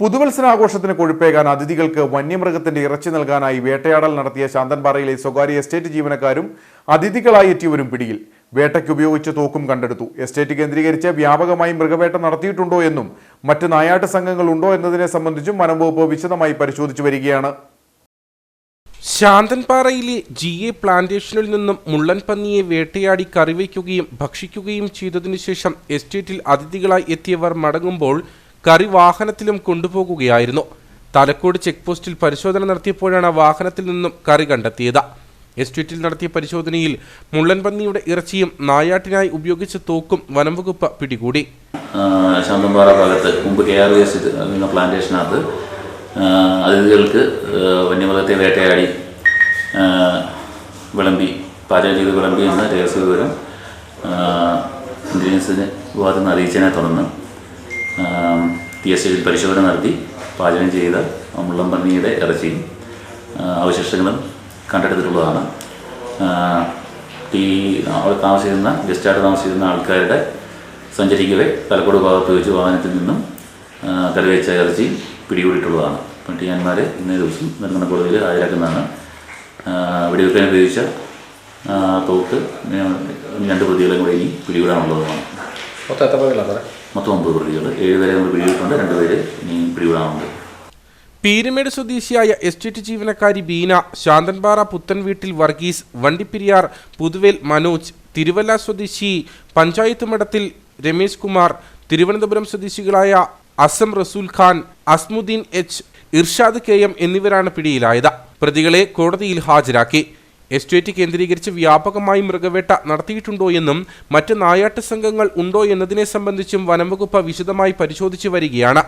പുതുവത്സരാഘോഷത്തിന് കൊഴുപ്പേകാൻ അതിഥികൾക്ക് വന്യമൃഗത്തിന്റെ ഇറച്ചി നൽകാനായി വേട്ടയാടൽ നടത്തിയ ശാന്തൻപാറയിലെ സ്വകാര്യ എസ്റ്റേറ്റ് ജീവനക്കാരും അതിഥികളായി എത്തിയവരും പിടിയിൽ. വേട്ടയ്ക്ക് ഉപയോഗിച്ച തോക്കും കണ്ടെടുത്തു. എസ്റ്റേറ്റ് കേന്ദ്രീകരിച്ച് വ്യാപകമായി മൃഗവേട്ട നടത്തിയിട്ടുണ്ടോ എന്നും മറ്റ് നായാട്ട് സംഘങ്ങൾ ഉണ്ടോ എന്നതിനെ സംബന്ധിച്ചും വനംവകുപ്പ് വിശദമായി പരിശോധിച്ചു വരികയാണ്. ശാന്തൻപാറയിലെ ജി എ പ്ലാന്റേഷനിൽ നിന്നും മുള്ളൻ പന്നിയെ വേട്ടയാടി കറിവയ്ക്കുകയും ഭക്ഷിക്കുകയും ചെയ്തതിനു ശേഷം എസ്റ്റേറ്റിൽ അതിഥികളായി എത്തിയവർ മടങ്ങുമ്പോൾ കറി വാഹനത്തിലും കൊണ്ടുപോകുകയായിരുന്നു. തലക്കോട് ചെക്ക് പോസ്റ്റിൽ പരിശോധന നടത്തിയപ്പോഴാണ് വാഹനത്തിൽ നിന്നും കറി കണ്ടെത്തിയത്. എസ്റ്റേറ്റിൽ നടത്തിയ പരിശോധനയിൽ മുള്ളൻ പന്നിയുടെ ഇറച്ചിയും നായാട്ടിനായി ഉപയോഗിച്ച തോക്കും വനംവകുപ്പ് പിടികൂടി. ശാന്തമ്പാറ ഭാഗത്ത് മുമ്പ് കെ ആർ എസ് പ്ലാന്റേഷനകത്ത് അതിഥികൾക്ക് വന്യമൃഗത്തെ വേട്ടയാടി വിളമ്പി പാചകം ചെയ്ത് വിളമ്പി എന്ന രഹസ്യ വിവരം ഇന്റലിജൻസിന് വിവാദം അറിയിച്ചതിനെ തുടർന്ന് ടി എസ് ഐയിൽ പരിശോധന നടത്തി പാചകം ചെയ്ത മുള്ളംപന്നിയുടെ ഇറച്ചിയും ആ, അവശിഷ്ടങ്ങളും കണ്ടെടുത്തിട്ടുള്ളതാണ്. ഈ അവിടെ താമസിക്കുന്ന ഗസ്റ്റായിട്ട് താമസിക്കുന്ന ആൾക്കാരുടെ സഞ്ചരിക്കവേ തലക്കോട് ഭാഗത്ത് വെച്ച് വാഹനത്തിൽ നിന്നും കരുവേച്ച ഇറച്ചി പിടികൂടിയിട്ടുള്ളതാണ്. പട്ടിയാന്മാരെ ടിയാന്മാരെ ഇന്നേ ദിവസം നിർമ്മാണ കോടതിയിൽ ഹാജരാക്കുന്നതാണ്. വെടിവെക്കാൻ ഉപയോഗിച്ച തോക്ക് രണ്ട് പ്രതികളും കൂടെ ഇനി പിടികൂടാനുള്ളതുമാണ്. മൊത്തം എത്ര പേരുള്ള സാറേ? മൊത്തം ഒമ്പത് പ്രതികൾ ഏഴുപേരെ നമ്മൾ പിടികൂടിയിട്ടുണ്ട് രണ്ടുപേര് ഇനി പിടികൂടാനുണ്ട് പീരുമേട് സ്വദേശിയായ എസ്റ്റേറ്റ് ജീവനക്കാരി ബീന ശാന്തൻപാറ പുത്തൻ വീട്ടിൽ വർഗീസ് വണ്ടിപ്പിരിയാർ പുതുവേൽ മനോജ് തിരുവല്ല സ്വദേശി പഞ്ചായത്ത് മഠത്തിൽ രമേശ് കുമാർ തിരുവനന്തപുരം സ്വദേശികളായ Asam Rasool Khan Asmuddin H Irshad K M എന്നിവരാണ് പിടിയിലായത്. പ്രതികളെ കോടതിയിൽ ഹാജരാക്കി. എസ്റ്റേറ്റ് കേന്ദ്രീകരിച്ച് വ്യാപകമായി മൃഗവേട്ട നടത്തിയിട്ടുണ്ടോ എന്നും മറ്റ് നായാട്ട് സംഘങ്ങൾ ഉണ്ടോ എന്നതിനെ സംബന്ധിച്ചും വനംവകുപ്പ് വിശദമായി പരിശോധിച്ചു വരികയാണ്.